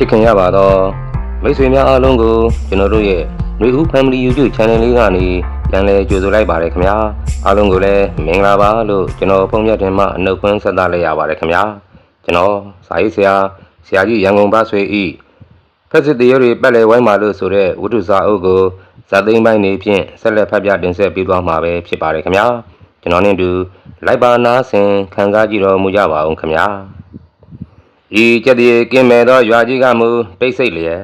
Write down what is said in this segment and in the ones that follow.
ချစ်ခင်ရပါတော့မိတ်ဆွေများအားလုံးကိုကျွန်တော်တို့ရဲ့ຫນွေဦး Family YouTube Channel လေးကနေပြန်လည်ကြိုဆိုလိုက်ပါတယ်ခင်ဗျာအားလုံးကိုလည်းမင်္ဂလာပါလို့ကျွန်တော်ပုံပြတင်မှအနှုတ်ခွန်းဆက်သလိုက်ရပါတယ်ခင်ဗျာကျွန်တော်စာရေးဆရာဆရာကြီးရန်ကုန်ပါဆွေဤဖက်စစ်တရတွေပတ်လည်ဝိုင်းပါလို့ဆိုတဲ့ဝတ္ထုစာအုပ်ကိုဇာတ်သိမ်းပိုင်းနေဖြင့်ဆက်လက်ဖတ်ပြတင်ဆက်ပေးသွားမှာပဲဖြစ်ပါတယ်ခင်ဗျာကျွန်တော်နဲ့အတူလိုက်ပါနာဆင်ခံစားကြည့်တော်မူကြပါအောင်ခင်ဗျာ ဤကျက်တည်းကင်းမဲ့သောရွာကြီးကမူတိတ်ဆိတ်လျက်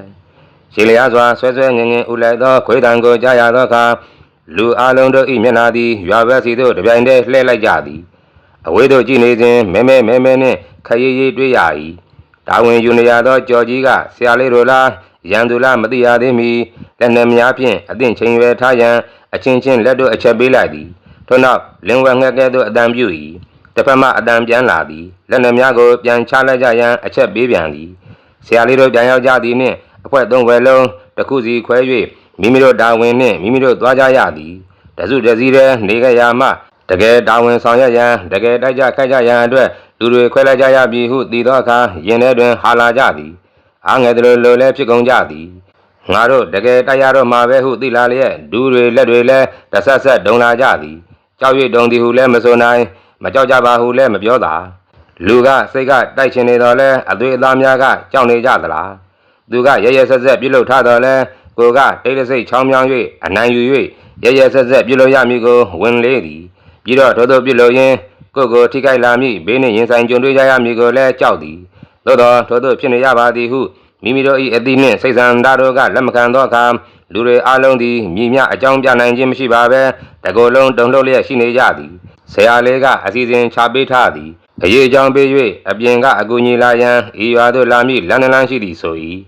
ရေလျားစွာဆွဲဆွဲငင်ငင်ဥလိုက်သောခွေးတံကိုကြားရသောအခါလူအလုံးတို့ဤမျက်နာသည်ရွာဘက်စီသို့တပြိုင်တည်းလှည့်လိုက်ကြသည်အဝေးသို့ကြည့်နေစဉ်မဲမဲမဲမဲနှင့်ခရီးရီတွေ့ရ၏တာဝန်ယူနေရသောကြော်ကြီးကဆရာလေးတို့လားရန်သူလားမသိရသေးမီလက်နှံများဖြင့်အသင့်ချိန်ရွယ်ထားရန်အချင်းချင်းလက်တို့အချက်ပေးလိုက်သည်ထို့နောက်လင်းဝဲငှက်ကဲ့သို့အတန်ပြု၏ တစ်ဖက်မှအတန်ပြန်လာသည်လက်နှံများကိုပြန်ချလိုက်ကြရန်အချက်ပေးပြန်သည်ဆရာလေးတို့ပြန်ရောက်ကြသည်နှင့်အဖွဲသုံးဝယ်လုံးတစ်ခုစီခွဲ၍မိမိတို့တာဝန်နှင့်မိမိတို့သွားကြရသည်တစုတစည်းတည်းနေကြရာမှတကယ်တာဝန်ဆောင်ရွက်ရန်တကယ်တိုက်ကြခိုက်ကြရန်အတွက်လူတွေခွဲလိုက်ကြရပြီဟုတည်သောအခါရင်ထဲတွင်ဟာလာကြသည်အားငယ်သလိုလိုလဲဖြစ်ကုန်ကြသည်ငါတို့တကယ်တိုက်ရတော့မှာပဲဟုသိလာလျက်ဒူးတွေလက်တွေလည်းတဆက်ဆက်ဒုံလာကြသည်ကြောက်ရွံ့တုံသည်ဟုလည်းမဆိုနိုင် မကြောက်ကြပါဟုလည်းမပြောသာလူကစိတ်ကတိုက်ချင်နေတော့လဲအသွေးအသားများကကြောက်နေကြသလားသူကရရဆက်ဆက်ပြုတ်လို့ထားတော့လဲကိုကတိတ်တဆိတ်ချောင်းမြောင်း၍အနိုင်ယူ၍ရရဆက်ဆက်ပြုတ်လို့ရမည်ကိုဝင်လေးသည်ပြီးတော့ထို့သောပြုတ်လို့ရင်ကိုကိုထိခိုက်လာမည်ဘေးနှင့်ရင်ဆိုင်ကြုံတွေ့ကြရမည်ကိုလည်းကြောက်သည်သို့တော့ထို့သောဖြစ်နေရပါသည်ဟုမိမိတို့၏အသည့်နှင့်စိတ်ဆန္ဒတို့ကလက်မခံသောအခါလူတွေအလုံးသည်မြည်မြအကြောင်းပြနိုင်ခြင်းမရှိပါဘဲတကိုယ်လုံးတုံလှုပ်လျက်ရှိနေကြသည် ဆရာလေးကအစီအစဉ်ချပေးထားသည်အရေးအကြောင်းပေး၍အပြင်ကအကူညီလာရန်ဤရွာသို့လာမည့်လမ်းနှလန်းရှိသည်ဆို၏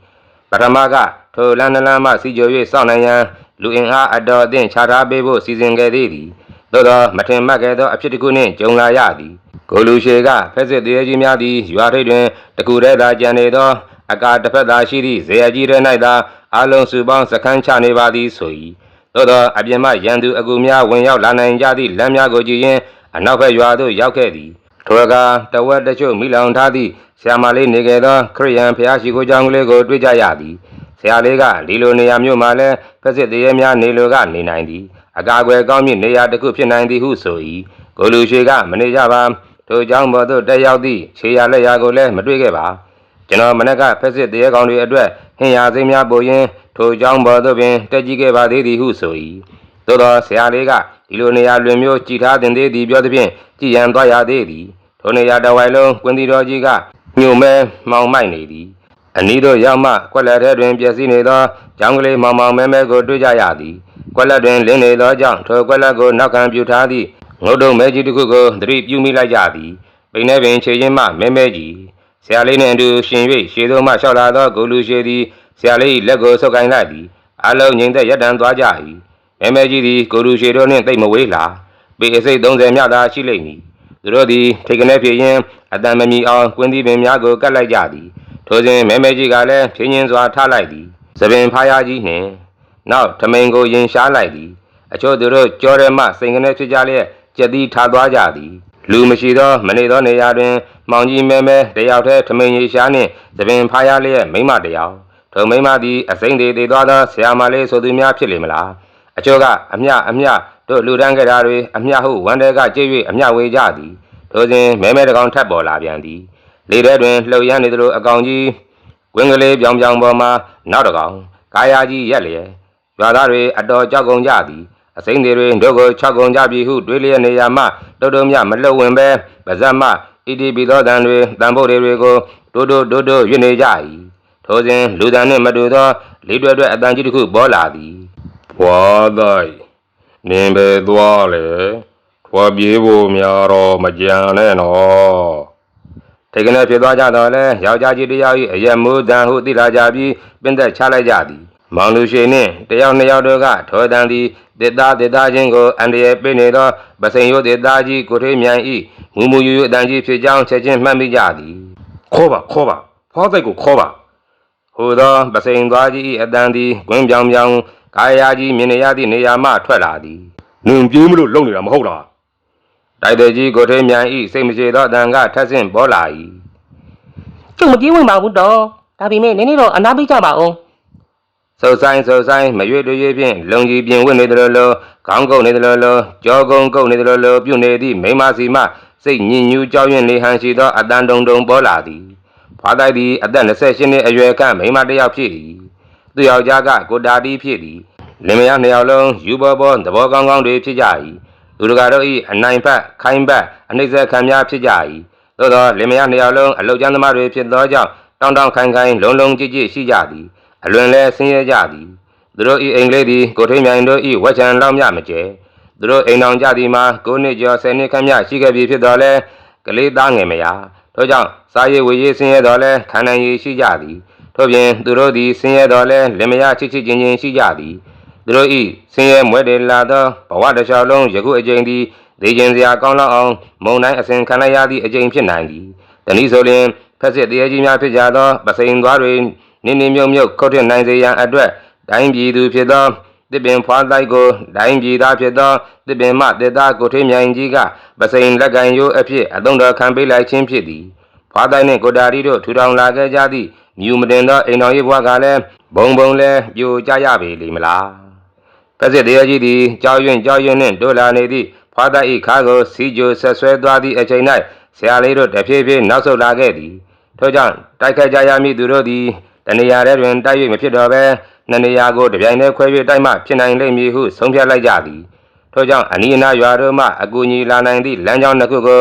ပထမကထိုလမ်းနှလန်းမှစီကြို၍စောင့်နိုင်ရန်လူအင်အားအတော်အသင့်ချထားပေးဖို့စီစဉ်ခဲ့သေးသည်သို့သောမထင်မှတ်ခဲ့သောအဖြစ်တစ်ခုနှင့်ကြုံလာရသည်ကိုလူရှေကဖက်စစ်တရေကြီးများသည်ရွာထိပ်တွင်တကူတည်းသာကြံနေသောအကာတစ်ဖက်သာရှိသည့်ဇေယျကြီးရဲ၌သာအလုံးစုပေါင်းစခန်းချနေပါသည်ဆို၏ သို့သောအပြင်မှရန်သူအကူများဝင်ရောက်လာနိုင်ကြသည့်လမ်းများကိုကြည့်ရင်အနောက်ဘက်ရွာသို့ရောက်ခဲ့သည်ထိုအခါတဝက်တချို့မိလောင်ထားသည့်ဆရာမလေးနေခဲ့သောခရိယန်ဖျားရှိခိုးကြောင်းကလေးကိုတွေ့ကြရသည်ဆရာလေးကဒီလိုနေရာမျိုးမှာလည်းဖက်စစ်တရေများနေလိုကနေနိုင်သည်အကာအကွယ်ကောင်းမြင့်နေရာတစ်ခုဖြစ်နိုင်သည်ဟုဆို၏ကိုလူရွှေကမနေကြပါထိုကြောင့်ဘော်သို့တက်ရောက်သည့်ခြေရလက်ရာကိုလည်းမတွေ့ခဲ့ပါကျွန်တော်မနက်ကဖက်စစ်တရေကောင်တွေအတွက်ဟင်ရစိမ်းများပို့ရင်း ထိုကြောင့်ဘောတို့ပင်တက်ကြည့်ခဲ့ပါသေးသည်ဟုဆို၏သို့သောဆရာလေးကဒီလိုနေရာလွင်မျိုးကြည်ထားတင်သေးသည်ပြောသဖြင့်ကြည်ရန်သွားရသေးသည်ထိုနေရာတဝိုင်လုံးကွင်းတီတော်ကြီးကညှို့မဲမောင်မိုက်နေသည်အနီးတို့ရောက်မှကွက်လက်ထဲတွင်ပျက်စီးနေသောကျောင်းကလေးမောင်မောင်မဲမဲကိုတွေ့ကြရသည်ကွက်လက်တွင်လင်းနေသောကြောင့်ထိုကွက်လက်ကိုနောက်ခံပြုထားသည့်ငုတ်တုံမဲကြီးတစ်ခုကိုသတိပြုမိလိုက်ကြသည်ပိန်ထဲပင်ခြေရင်းမှမဲမဲကြီးဆရာလေးနှင့်အတူရှင်၍ရှေးသို့မှလျှောက်လာသောဂုလူရှေသည် ဆရာလေး၏လက်ကိုဆုပ်ကိုင်းလိုက်သည်အလုံးငိမ့်သက်ရက်တန်သွားကြ၏မဲမဲကြီးသည်ဂိုလူရှိတို့နှင့်တိတ်မဝေးလာပေအစိတ်30မြသာရှိလိမ့်မည်သူတို့သည်ထိတ်ကနေဖြစ်ရင်အတန်မမီအောင်ကွင်းသီးပင်များကိုကတ်လိုက်ကြသည်ထိုစဉ်မဲမဲကြီးကလည်းဖြင်းချင်းစွာထားလိုက်သည်သပင်ဖားရကြီးနှင့်နောက်ထမိန်ကိုရင်ရှားလိုက်သည်အချို့သူတို့ကြောရဲမှစိန်ကနေဖြစ်ကြလျက်ကြက်သီးထားသွားကြသည်လူမရှိသောမနေသောနေရာတွင် မောင်ကြီးမဲမဲတယောက်တည်းထမိန်ရီရှားနှင့်သပင်ဖားရလျက်မိမတယောက် ထိုမိမသည်အစိမ့်သေးသေးသွားသောဆရာမလေးဆိုသူများဖြစ်လေမလားအချို့ကအမျှအမျှတို့လူတန်းကြတာတွေအမျှဟုဝမ်းတဲကကြည့်၍အမျှဝေကြသည်ထိုစဉ်မဲမဲတကောင်ထပ်ပေါ်လာပြန်သည်လေထဲတွင်လှုပ်ရမ်းနေသလိုအကောင်ကြီးဝင်းကလေးပြောင်ပြောင်ပေါ်မှာနောက်တကောင်ကာယာကြီးရက်လျက်ရွာသားတွေအတော်ကြောက်ကုန်ကြသည်အစိမ့်တွေတွင်တို့ကို၆ကုန်ကြပြီဟုတွေးလျက်နေရာမှတုတ်တုံမြမလှုပ်ဝင်ပဲပါဇက်မှဣတိပိသောတန်တွေတန်ဖို့တွေကိုတိုးတိုးတိုးတိုးရွနေကြ၏ ထိုစဉ်လူတန်နှင့်မတူသောလေးတွဲတွဲအတန်ကြီးတစ်ခုပေါ်လာသည်ဘွာတိုက်နင်းပဲသွားလေထွားပြေးဖို့များတော့မကြံနဲ့နော်ထိတ်ကနေဖြစ်သွားကြတော့လဲယောက်ျားကြီးတစ်ယောက်၏အရက်မိုးတန်ဟုသိလာကြပြီးပင်သက်ချလိုက်ကြသည်မောင်လူရှိနှင့်တယောက်နှစ်ယောက်တို့ကထောတန်သည်တစ်သားတစ်သားချင်းကိုအန်တရယ်ပေးနေသောပစိန်ရိုးတစ်သားကြီးကိုထွေးမြန်ဤမူမူယူယူအတန်ကြီးဖြစ်ကြောင်းချက်ချင်းမှတ်မိကြသည်ခေါ်ပါခေါ်ပါဖောက်တိုက်ကိုခေါ်ပါ ဟိုသောပစိန်သွားကြီး၏အတန်သည်ကွင်းပြောင်ပြောင်ကာယာကြီးမြင်နေရသည့်နေရာမှထွက်လာသည်နင်ပြေးမလို့လုံနေတာမဟုတ်လားတိုက်တဲ့ကြီးကိုထွေးမြန်ဤစိတ်မရှိသောအတန်ကထက်ဆင့်ပေါ်လာ၏ကျုပ်မပြေးဝင်ပါဘူးတော့ဒါပေမဲ့နည်းနည်းတော့အနာပေးကြပါဦးစုပ်ဆိုင်စုပ်ဆိုင်မရွေ့တွေ့ရွေ့ဖြင့်လုံကြီးပြင်ဝတ်နေသလိုလိုခေါင်းကုပ်နေသလိုလိုကြောကုန်းကုပ်နေသလိုလိုပြုတ်နေသည့်မိန်းမစီမစိတ်ညစ်ညူးကြောက်ရွံ့နေဟန်ရှိသောအတန်တုံတုံပေါ်လာသည် ဖွာတိုက်သည်အသက်28နှစ်အရွယ်ခန့်မိန်းမတစ်ယောက်ဖြစ်သည်သူယောက်ျားကကိုတာတီဖြစ်သည်လင်မယားနှစ်ယောက်လုံးယူဘောဘောသဘောကောင်းကောင်းတွေဖြစ်ကြ၏သူတို့ကတော့ဤအနိုင်ဖက်ခိုင်းဖက်အနှိမ့်ဆက်ခံများဖြစ်ကြ၏သို့သောလင်မယားနှစ်ယောက်လုံးအလုတ်ကျန်းသမားတွေဖြစ်သောကြောင့်တောင်းတောင်းခိုင်းခိုင်းလုံးလုံးကြည့်ကြည့်ရှိကြသည်အလွန်လဲဆင်းရဲကြသည်သူတို့ဤအိမ်ကလေးသည်ကိုထိန်မြိုင်တို့ဤဝက်ချံလောက်မြမကျဲသူတို့အိမ်တော်ကြသည်မှာ9နှစ်ကျော်10နှစ်ခန့်မြရှိခဲ့ပြီဖြစ်တော်လဲကလေးသားငယ်မယာထို့ကြောင့် စားရည်ဝေရည်ဆင်းရဲတော်လဲခံနိုင်ရည်ရှိကြသည်ထို့ပြင်သူတို့သည်ဆင်းရဲတော်လဲလင်မယားချစ်ချစ်ချင်းချင်းရှိကြသည်သူတို့ဤဆင်းရဲမွဲတေလာသောဘဝတစ်လျှောက်လုံးယခုအချိန်သည်ဒေခြင်းစရာကောင်းလောက်အောင်မုံတိုင်းအစဉ်ခံလိုက်ရသည့်အချိန်ဖြစ်နိုင်သည်တနည်းဆိုလျှင်ဖက်စစ်တရေကြီးများဖြစ်ကြသောပစိန်သွားတွေနင်းနေမြုံမြုပ်ခုတ်ထစ်နိုင်စေရန်အတွက်တိုင်းပြည်သူဖြစ်သောတစ်ပင်ဖွာတိုက်ကိုတိုင်းပြည်သားဖြစ်သောတစ်ပင်မတစ်သားကိုထိမြိုင်ကြီးကပစိန်လက်ကန်ရိုးအဖြစ်အသုံးတော်ခံပေးလိုက်ခြင်းဖြစ်သည် ဖွာတိုက်နှင့်ကိုတာရီတို့ထူထောင်လာခဲ့ကြသည့်မြူမတင်သောအိမ်တော်ရေးဘွားကလည်းဘုံဘုံလဲပြိုကျရပေလိမ့်မလားဖက်စစ်တရားကြီးသည်ကြောက်ရွံ့ကြောက်ရွံ့နှင့်တို့လာနေသည့်ဖွာတိုက်၏ခါကိုစီဂျိုဆက်ဆွဲသွားသည့်အချိန်၌ဆရာလေးတို့တဖြည်းဖြည်းနောက်ဆုတ်လာခဲ့သည်ထို့ကြောင့်တိုက်ခိုက်ကြရမည့်သူတို့သည်တနေရာထဲတွင်တိုက်၍မဖြစ်တော့ဘဲနှစ်နေရာကိုတပြိုင်တည်းခွဲ၍တိုက်မှဖြစ်နိုင်လိမ့်မည်ဟုဆုံးဖြတ်လိုက်ကြသည်ထို့ကြောင့်အနီးအနားရွာတို့မှအကူအညီလာနိုင်သည့်လမ်းကြောင်းတစ်ခုကို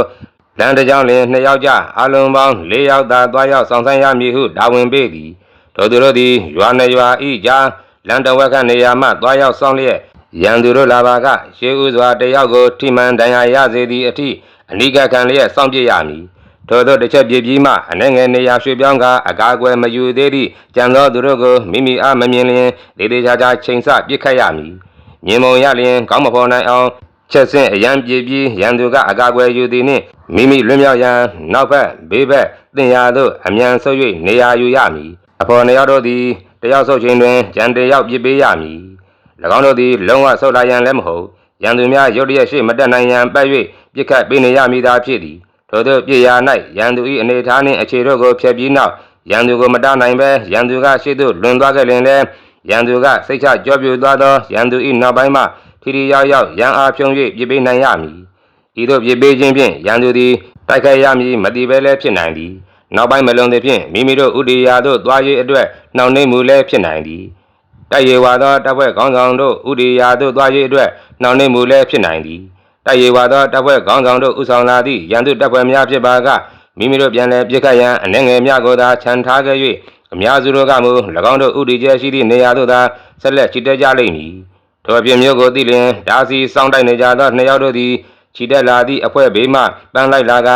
လမ်းတစ်ကြောင်းလျင်နှစ်ယောက်ကြအလုံးပေါင်း၄ယောက်သာသွားရောက်ဆောင်ဆိုင်ရမည်ဟုတာဝန်ပေးသည်ထို့သူတို့သည်ရွာနှစ်ရွာဤကြားလမ်းတစ်ဝက်ကနေရာမှသွားရောက်ဆောင်လျက်ရန်သူတို့လာပါကရှေးဥစွာတစ်ယောက်ကိုထိမှန်ဒဏ်ရာရစေသည့်အထိအနိကခံလျက်စောင့်ကြည့်ရမည်ထို့သောတစ်ချက်ပြပြီးမှအနေငယ်နေရာရွှေ့ပြောင်းကအကာအကွယ်မယူသေးသည့်ကြံသောသူတို့ကိုမိမိအားမမြင်လျင်ဒေသေးချာချာချိန်ဆပစ်ခတ်ရမည်မြင်မုံရလျင်ကောင်းမဖော်နိုင်အောင် ချက်ဆင့်အရန်ပြေပြီးရန်သူကအကာအကွယ်ယူသည်နှင့်မိမိလွင်မြောက်ရန်နောက်ဘက်ဘေးဘက်တင်ရာသို့အမြန်ဆုပ်၍နေရာယူရမည်အဖော်နှစ်ယောက်တို့သည်တယောက်ဆုပ်ခြင်းတွင်ကြံတယောက်ပြစ်ပေးရမည်၎င်းတို့သည်လုံးဝဆုပ်လာရန်လည်းမဟုတ်ရန်သူများရုတ်တရက်ရှိမတက်နိုင်ရန်ပတ်၍ပြစ်ခတ်ပေးနေရမည်သာဖြစ်သည်ထို့သောပြည်ရာ၌ရန်သူ၏အနေထားနှင့်အခြေတို့ကိုဖျက်ပြီးနောက်ရန်သူကိုမတားနိုင်ဘဲရန်သူကရှေ့သို့လွန်သွားခဲ့လျင်လည်းရန်သူကစိတ်ချကြောပြူသွားသောရန်သူ၏နောက်ပိုင်းမှ ထီထီရောက်ရောက်ရန်အားဖြုံ၍ပြစ်ပေးနိုင်ရမည်ဤသို့ပြစ်ပေးခြင်းဖြင့်ရန်သူသည်တိုက်ခိုက်ရမည်မတိဘဲလည်းဖြစ်နိုင်သည်နောက်ပိုင်းမလွန်သည်ဖြင့်မိမိတို့ဥတီယာသို့သွား၍အတွက်နှောင့်နှိမ့်မှုလည်းဖြစ်နိုင်သည်တိုက်ရေဝါသောတပ်ဖွဲ့ခေါင်းဆောင်တို့ဥတီယာသို့သွား၍အတွက်နှောင့်နှိမ့်မှုလည်းဖြစ်နိုင်သည်တိုက်ရေဝါသောတပ်ဖွဲ့ခေါင်းဆောင်တို့ဥဆောင်လာသည့်ရန်သူတပ်ဖွဲ့များဖြစ်ပါကမိမိတို့ပြန်လည်ပြစ်ခတ်ရန်အနေငယ်များကိုသာခြံထားခဲ့၍အများစုတို့ကမူ၎င်းတို့ဥတီကျဲရှိသည့်နေရာသို့သာဆက်လက်ချီတက်ကြလိမ့်မည် ထိုအပြင်မျိုးကိုသိလျင်ဓာစီစောင်းတိုက်နေကြသောနှစ်ယောက်တို့သည်ချီတက်လာသည့်အဖွဲ့ဘေးမှပန်းလိုက်လာက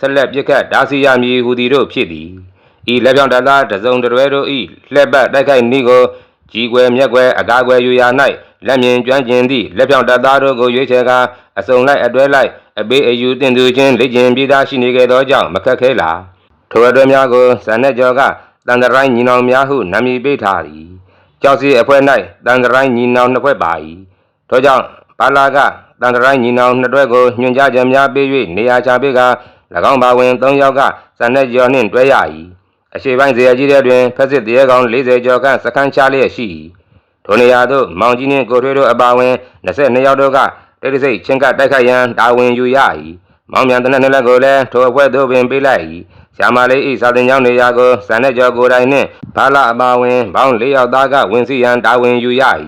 ဆက်လက်ပြစ်ခတ်ဓာစီရမည်ဟူသည်တို့ဖြစ်သည်ဤလက်ပြောင်တသားတစုံတရွဲတို့ဤလှက်ပတ်တိုက်ခိုက်နည်းကိုကြီးကွယ်မြက်ကွယ်အကားကွယ်ယူရာ၌လက်မြင်ကျွမ်းကျင်သည့်လက်ပြောင်တသားတို့ကိုရွေးချယ်ကာအစုံလိုက်အတွဲလိုက်အပေးအယူတင်သူချင်းလက်ကျင်ပြည်သားရှိနေခဲ့သောကြောင့်မခက်ခဲလာထိုအတွဲများကိုဇန်နဲ့ကျော်ကတန်တရိုင်းညီနောင်များဟုနာမည်ပေးထားသည် ကြောက်စီအဖွဲ့၌တန်တရိုင်းညီနောင်နှစ်ဖွဲ့ပါ၏ထို့ကြောင့်ဘာလာကတန်တရိုင်းညီနောင်နှစ်တွဲကိုညွှန်ကြားချက်များပေး၍နေရာချပေးက၎င်းပါဝင်၃ယောက်ကဇန်နဲ့ကျော်နှင့်တွဲရ၏အရှိပိုင်းဇေယျကြီးတဲ့တွင်ဖက်စစ်တရေကောင်40ကျော်ခန့်စခန်းချလျက်ရှိ၏ထိုနေရာသို့မောင်ကြီးနှင့်ကိုထွေးတို့အပါအဝင်22ယောက်တို့ကတိတ်တဆိတ်ချင်းကတိုက်ခိုက်ရန်တာဝန်ယူရ၏မောင်မြန်တဲ့နှစ်လက်ကိုလည်းထိုအဖွဲ့သို့ပင်ပေးလိုက်၏ ဆ ्याम လေးဤစာတင်ကျောင်းနေရာကိုစံတဲ့ကျော်ကိုယ်တိုင်နှင့်ဘာလအပါဝင်ဘောင်း၄ယောက်သားကဝင်စီရန်တာဝန်ယူရ၏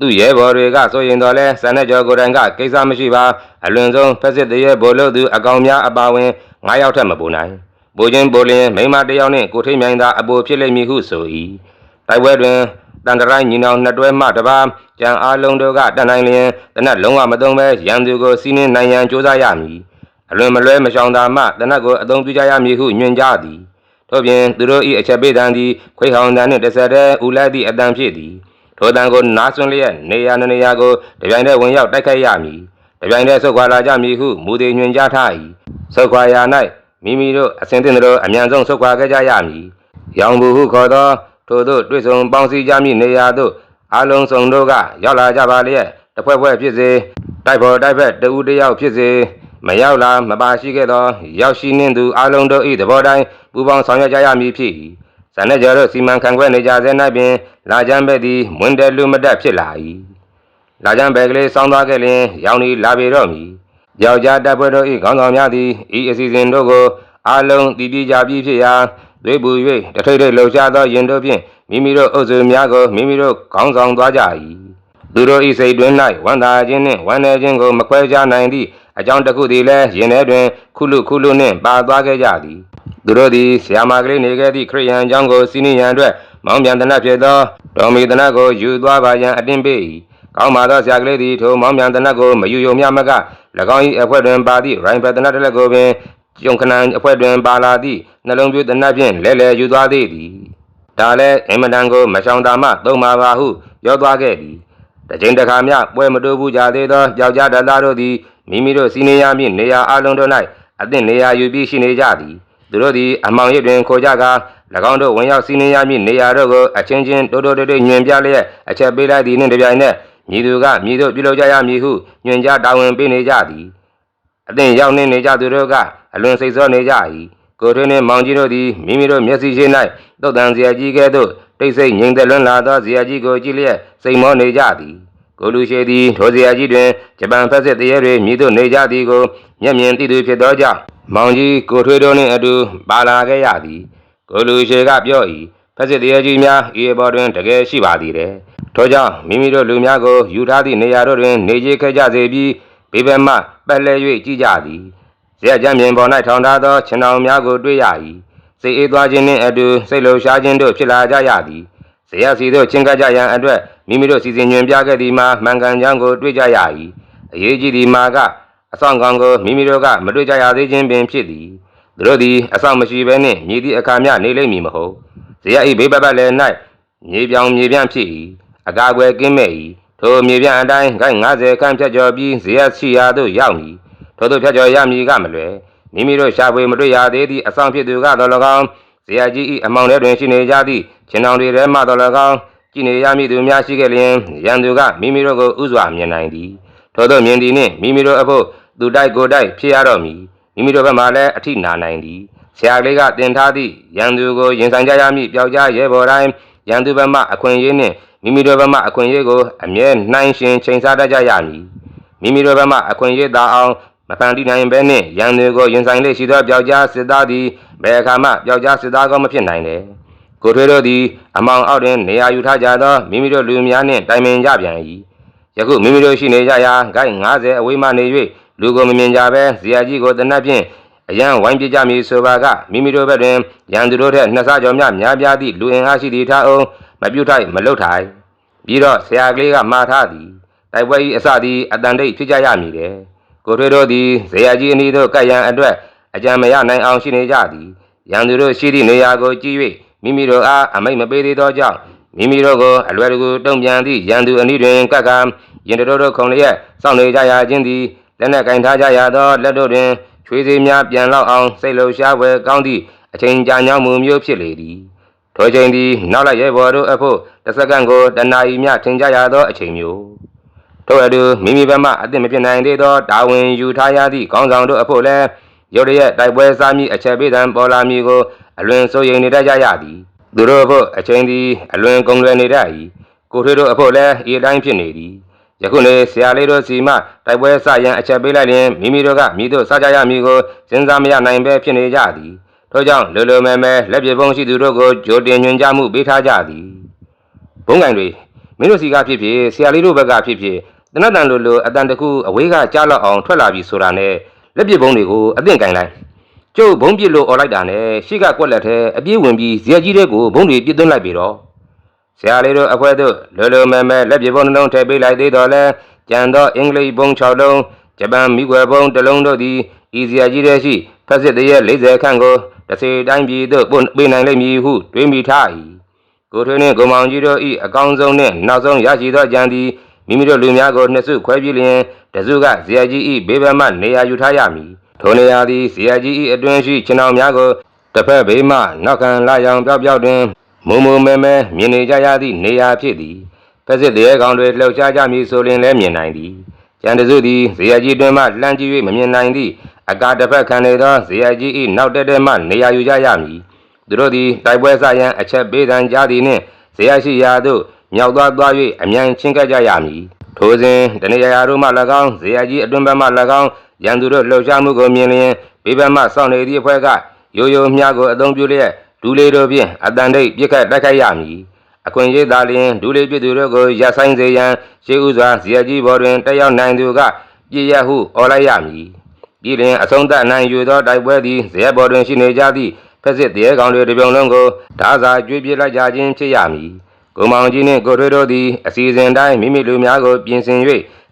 သူရဲဘော်တွေကဆိုရင်တော့လဲစံတဲ့ကျော်ကိုယ်တိုင်ကကိစ္စမရှိပါအလွန်ဆုံးဖက်စစ်တရဲဘိုလ်လို့သူအကောင်များအပါဝင်၅ယောက်ထက်မပိုနိုင်ဘိုးချင်းဘိုလင်းမိန်းမတစ်ယောက်နှင့်ကိုထိတ်မြိုင်သာအပိုဖြစ်လိမ့်မည်ဟုဆို၏တိုက်ပွဲတွင်တန်တရိုင်းညီနောင်နှစ်တွဲမှတပါးကြံအားလုံးတို့ကတန်နိုင်လျင်တနက်လုံးဝမသုံးပဲရန်သူကိုစီးနှင်းနိုင်ရန်ကြိုးစားရမည် အလွန်မလွဲမရှောင်သာမှတနက်ကိုအသုံးပြုကြရမည်ဟုညွှန်ကြားသည်ထို့ပြင်သူတို့၏အချက်ပေးတန်သည်ခွေးဟောင်တန်နှင့်တစ်ဆက်တည်းဦးလိုက်သည့်အတန်ဖြစ်သည်ထိုတန်ကိုနားဆွလျက်နေရာနေရာကိုတပြိုင်တည်းဝင်ရောက်တိုက်ခိုက်ရမည်တပြိုင်တည်းဆုတ်ခွာလာကြမည်ဟုမူသည်ညွှန်ကြားထား၏ဆုတ်ခွာရာ၌မိမိတို့အစဉ်သင့်သောအမြန်ဆုံးဆုတ်ခွာခဲ့ကြရမည်ရောင်ဘူးဟုခေါ်သောထိုတို့တွေ့ဆုံပေါင်းစည်းကြမည့်နေရာသို့အလုံးစုံတို့ကရောက်လာကြပါလျက်တစ်ဖွဲ့ဖွဲ့ဖြစ်စေတိုက်ဖို့တိုက်ဖက်တဦးတစ်ယောက်ဖြစ်စေ မရောက်လာမပါရှိခဲ့သော ရောက်ရှိနှင့်သူအလုံးတို့၏သဘောတိုင်းပူပေါင်းဆောင်ရွက်ကြရမည်ဖြစ်၏ဇန်နဲ့ကျော်တို့စီမံခန့်ခွဲနေကြစေ၌ပင်လာကြမ်းဘက်သည်မွန်းတယ်လူမတက်ဖြစ်လာ၏လာကြမ်းဘက်ကလေးစောင်းသွားခဲ့လျင်ရောင်ဒီလာပေတော့မည်ယောက်ျားတပ်ဖွဲ့တို့၏ခေါင်းဆောင်များသည်ဤအစီအစဉ်တို့ကိုအလုံးတည်ပြကြပြီးဖြစ်ရာသွေးပူ၍တထိတ်ထိတ်လှုပ်ရှားသောရင်တို့ဖြင့်မိမိတို့အုပ်စုများကိုမိမိတို့ခေါင်းဆောင်သွားကြ၏သူတို့၏စိတ်တွင်၌ဝန်တာခြင်းနှင့်ဝန်နေခြင်းကိုမခွဲခြားနိုင်သည့် အကြောင်းတစ်ခုသည်လည်းရင်ထဲတွင် ခုလုခုလုနှင့်ပါသွားခဲ့ကြသည်သူတို့သည်ဆရာမကလေးနေခဲ့သည့်ခရိယန်အကြောင်းကိုစီးနှင်းရန်အတွက်မောင်းပြန်တနတ်ဖြစ်သောတော်မီတနတ်ကိုယူသွားပါရန်အတင်းပေး၏ကောင်းပါသောဆရာကလေးသည်ထိုမောင်းပြန်တနတ်ကိုမယူယုံမျှမက၎င်း၏အဖွဲ့တွင်ပါသည့်ရိုင်ဖယ်တနတ်တစ်လက်ကိုပင်ကျုံခဏံအဖွဲ့တွင်ပါလာသည့်နှလုံးပြတနတ်ဖြင့်လဲလဲယူသွားသေးသည်ဒါလည်းအင်မတန်ကိုမရှောင်တာမှသုံးပါပါဟုပြောသွားခဲ့သည်တစ်ချိန်တစ်ခါမျှပွဲမတိုးဘူးကြသေးသောယောက်ျားဒသားတို့သည် မိမိတို့စီးနေရမည့်နေရာအလုံးတို့၌အသင့်နေရာယူပြီးရှိနေကြသည်သူတို့သည်အမောင်ရစ်တွင်ခိုကြကာ၎င်းတို့ဝင်ရောက်စီးနှင်းရမည့်နေရာတို့ကိုအချင်းချင်းတိုးတိုးတိတ်တိတ်ညွှန်ပြလျက်အချက်ပေးလိုက်သည်နှင့်တပြိုင်နက်မြည်သူကမြည်သူပြုလုပ်ကြရမည်ဟုညွှန်ကြားတာဝန်ပေးနေကြသည်အသင်ရောက်နှင်းနေကြသူတို့ကအလွန်စိတ်ဆောနေကြ၏ကိုထွင်းနှင့်မောင်ကြီးတို့သည်မိမိတို့မျက်စိရှိ၌တုတ်တန်ဇေယကြီးကဲ့သို့တိတ်ဆိတ်ငြိမ်သက်လွန်းလာသောဇေယကြီးကိုကြည့်လျက်စိတ်မောနေကြသည် ကိုလူရှိသည်ထိုဇေယကြီးတွင်ဂျပန်ဖက်စစ်တရေတွေမြည်သူနေကြသည်ကိုမျက်မြင်သိသူဖြစ်သောကြောင့်မောင်ကြီးကိုထွေးတို့နှင့်အတူပါလာခဲ့ရသည်ကိုလူရှေကပြော၏ဖက်စစ်တရားကြီးများဤဘော်တွင်တကယ်ရှိပါသည်တဲ့ထို့ကြောင့်မိမိတို့လူများကိုယူထားသည့်နေရာတို့တွင် နေကြခဲ့ကြစေပြီးဘေးဘက်မှပတ်လဲ၍ကြည့်ကြသည်ဇေယျကျမ်းပြင်ပေါ်၌ထောင်ထားသောခြံတော်များကိုတွေ့ရ၏စိတ်အေးသွားခြင်းနှင့်အတူစိတ်လှုပ်ရှားခြင်းတို့ဖြစ်လာကြရသည်ဇေယျစီတို့ချင်းကပ်ကြရန်အတွက် မိမိတို့စီစဉ်ညွှန်ပြခဲ့သည်မှာမှန်ကန်ကြောင်းကိုတွေ့ကြရ၏အရေးကြီးသည်မှာကအဆောင်ကောင်ကိုမိမိတို့ကမတွေ့ကြရသေးခြင်းပင်ဖြစ်သည်သူတို့သည်အဆောင်မရှိဘဲနှင့်မြည်သည့်အခါမျှနေလိမ့်မည်မဟုတ်ဇေယဤဘေးပတ်ပတ်လည်း၌မြေပြောင်မြေပြန့်ဖြစ်၏အကာအကွယ်ကင်းမဲ့၏ထိုမြေပြန့်အတိုင်းဂိုက်90ခန့်ဖြတ်ကျော်ပြီးဇေယရှိရာသို့ရောက်မည်ထို့သို့ဖြတ်ကျော်ရမည်ကမလွယ်မိမိတို့ရှာဖွေမတွေ့ရသေးသည့်အဆောင်ဖြစ်သူကတော့၎င်းဇေယကြီး၏အမောင်ထဲတွင်ရှိနေကြသည့်ချင်းတော်တွေထဲမှတော့၎င်း ကြည်နေရမည်သူများရှိခဲ့လျင်ရန်သူကမိမိတို့ကိုဥစွာမြင်နိုင်သည်ထို့သောမြင်သည်နှင့်မိမိတို့အဖို့သူတိုက်ကိုယ်တိုက်ဖြစ်ရတော့မည်မိမိတို့ဘက်မှလည်းအထိနာနိုင်သည်ဆရာကလေးကတင်ထားသည့်ရန်သူကိုရင်ဆိုင်ကြရမည့်ပျောက်ကြားရဲဘော်တိုင်းရန်သူဘက်မှအခွင့်အရေးနှင့်မိမိတို့ဘက်မှအခွင့်အရေးကိုအမြဲနှိုင်းရှင်ချိန်ဆတတ်ကြရမည်မိမိတို့ဘက်မှအခွင့်အရေးသာအောင်မဖန်တီးနိုင်ဘဲနှင့်ရန်သူကိုရင်ဆိုင်လေရှိသောပျောက်ကြားစစ်သားသည်ဘယ်အခါမှပျောက်ကြားစစ်သားကောမဖြစ်နိုင်တယ် ကိုထွေးတို့သည်အမောင်အောက်တွင်နေရာယူထားကြသောမိမိတို့လူများနှင့်တိုင်ပင်ကြပြန်၏ယခုမိမိတို့ရှိနေကြရာဂိုက်90အဝေးမှနေ၍လူကိုမမြင်ကြဘဲဇေယကြီးကိုတနတ်ဖြင့်အရန်ဝိုင်းပြကြမည်ဆိုပါကမိမိတို့ဘက်တွင်ရန်သူတို့ထက်နှစ်ဆကျော်များများပြားသည့်လူအင်အားရှိသည့်ထားအောင်မပြုတ်ထိုက်မလုတ်ထိုက်ပြီးတော့ဆရာကလေးကမှားထားသည်တိုက်ပွဲ၏အစသည်အတန်တိတ်ဖြစ်ကြရမည်တဲ့ကိုထွေးတို့သည်ဇေယကြီးအနီးသို့ကပ်ရန်အတွက်အကြံမရနိုင်အောင်ရှိနေကြသည်ရန်သူတို့ရှိသည့်နေရာကိုကြည့်၍ မိမိတို့အားအမိတ်မပေးသေးသောကြောင့်မိမိတို့ကိုအလွယ်တကူတုံ့ပြန်သည့်ရန်သူအနီးတွင်ကပ်ကံရင်တို့တို့ခုံလျက်စောင့်နေကြရခြင်းသည်လက်နက်ကင်ထားကြရသောလက်တို့တွင်ချွေးသေးများပြန်လောက်အောင်စိတ်လှုပ်ရှားဖွယ်ကောင်းသည့်အချိန်ကြာညောင်းမှုမျိုးဖြစ်လေသည်ထိုချိန်သည်နောက်လိုက်ရဲဘော်တို့အဖို့တစ်စက္ကန့်ကိုတနာရီမျှထင်ကြရသောအချိန်မျိုးထို့အတူမိမိဘက်မှအသင့်မဖြစ်နိုင်သေးသောတာဝန်ယူထားရသည့်ခေါင်းဆောင်တို့အဖို့လည်းရုတ်တရက်တိုက်ပွဲစားမည့်အချက်ပေးသံပေါ်လာမည်ကို အလွန်စိုးရိမ်နေတတ်ကြရသည်သူတို့အဖို့အချိန်သည်အလွန်ကုန်လွယ်နေတတ်၏ကိုထွေးတို့အဖို့လည်းဤအတိုင်းဖြစ်နေသည်ယခုနေဆရာလေးတို့စီမှတိုက်ပွဲစရန်အချက်ပေးလိုက်ရင်မိမိတို့ကမိတို့စကြရမည်ကိုစဉ်းစားမရနိုင်ပဲဖြစ်နေကြသည်ထို့ကြောင့်လောလောမဲမဲလက်ပြပုံးရှိသူတို့ကိုကြိုတင်ညွှန်ကြားမှုပေးထားကြသည်ဘုံကင်တွေမင်းတို့စီကဖြစ်ဖြစ်ဆရာလေးတို့ဘက်ကဖြစ်ဖြစ်တနတ်တန်လိုလိုအတန်တကူအဝေးကကြားလောက်အောင်ထွက်လာပြီဆိုတာနဲ့လက်ပြပုံးတွေကိုအသင့်ကင်လိုက် ကျုပ်ဘုံပစ်လို့អော်လိုက်တာနဲ့ရှေ့ကကွက်လက်ထဲအပြေးဝင်ပြီးဇရက်ကြီးတဲ့ကိုဘုံတွေပြစ်သွင်းလိုက်ပြီတော့ဆရာလေးတို့အဖွဲတို့လောလောမဲမဲလက်ပြပုံးနှလုံးထည့်ပေးလိုက်သေးတော့လဲကျန်သောအင်္ဂလိပ်ဘုံ6လုံးဂျပန်မိခွေဘုံတစ်လုံးတို့သည်ဤဇရက်ကြီးတဲ့ရှိဖက်စစ်တရဲ့40ခန့်ကိုတစေတိုင်းပြည်သို့ပို့ပေးနိုင်လိမ့်မည်ဟုတွေးမိထား၏ကိုထွေးနှင့်ကိုမောင်ကြီးတို့၏အကောင်းဆုံးနှင့်နောက်ဆုံးရရှိသောကြံသည်မိမိတို့လူများကိုနှစ်စုခွဲပြီးလျင်တစုကဇေယကြီး၏ဘေးဘက်မှနေရာယူထားရမည် ထိုနေရာသည်ဇေယကြီး၏အတွင်းရှိခြေနှောင်များကိုတစ်ဖက်ဘေးမှနောက်ခံလာရောင်ပြောက်ပြောက်တွင်မုံမုံမဲမဲမြင်နေကြရသည့်နေရာဖြစ်သည်ဖက်စစ်တရေကောင်တွေလှုပ်ရှားကြမည်ဆိုရင်လည်းမြင်နိုင်သည်ကျန်တစုသည်ဇေယကြီးတွင်မှလှမ်းကြည့်၍မမြင်နိုင်သည့်အကာတစ်ဖက်ခံနေသောဇေယကြီး၏နောက်တက်တက်မှနေရာယူကြရမည်သူတို့သည်တိုက်ပွဲစရန်အချက်ပေးသံကြားသည်နှင့်ဇေယရှိရာသို့မြောက်သွားသွား၍အမြန်ချင်းကပ်ကြရမည်ထိုစဉ်တနေရာရာတို့မှ၎င်းဇေယကြီးအတွင်ဘက်မှ၎င်း ရန်သူတို့လှုပ်ရှားမှုကိုမြင်လျင်ဘေးဘက်မှစောင့်နေသည့်အဖွဲ့ကရိုးရိုးမြကိုအသုံးပြုလျက်ဒူလေးတို့ဖြင့်အတန်တိတ်ပြစ်ခတ်တိုက်ခိုက်ရမည်အခွင့်အရေးသာလျင်ဒူလေးပြစ်သူတို့ကိုရပ်ဆိုင်စေရန်ရှေးဥစွာဇေယကြီးဘော်တွင်တက်ရောက်နိုင်သူကပြည့်ရဟုအော်လိုက်ရမည်ပြည်တွင်အဆုံးသတ်နိုင်ယူသောတိုက်ပွဲသည်ဇရက်ဘော်တွင်ရှိနေကြသည့်ဖက်စစ်တရေကောင်တွေတစ်ပြုံလုံးကိုဓာစာကျွေးပြစ်လိုက်ကြခြင်းဖြစ်ရမည်။ကိုမောင်ကြီးနှင့်ကိုထွေးတို့သည်အစီအစဉ်တိုင်းမိမိလူများကိုပြင်ဆင်၍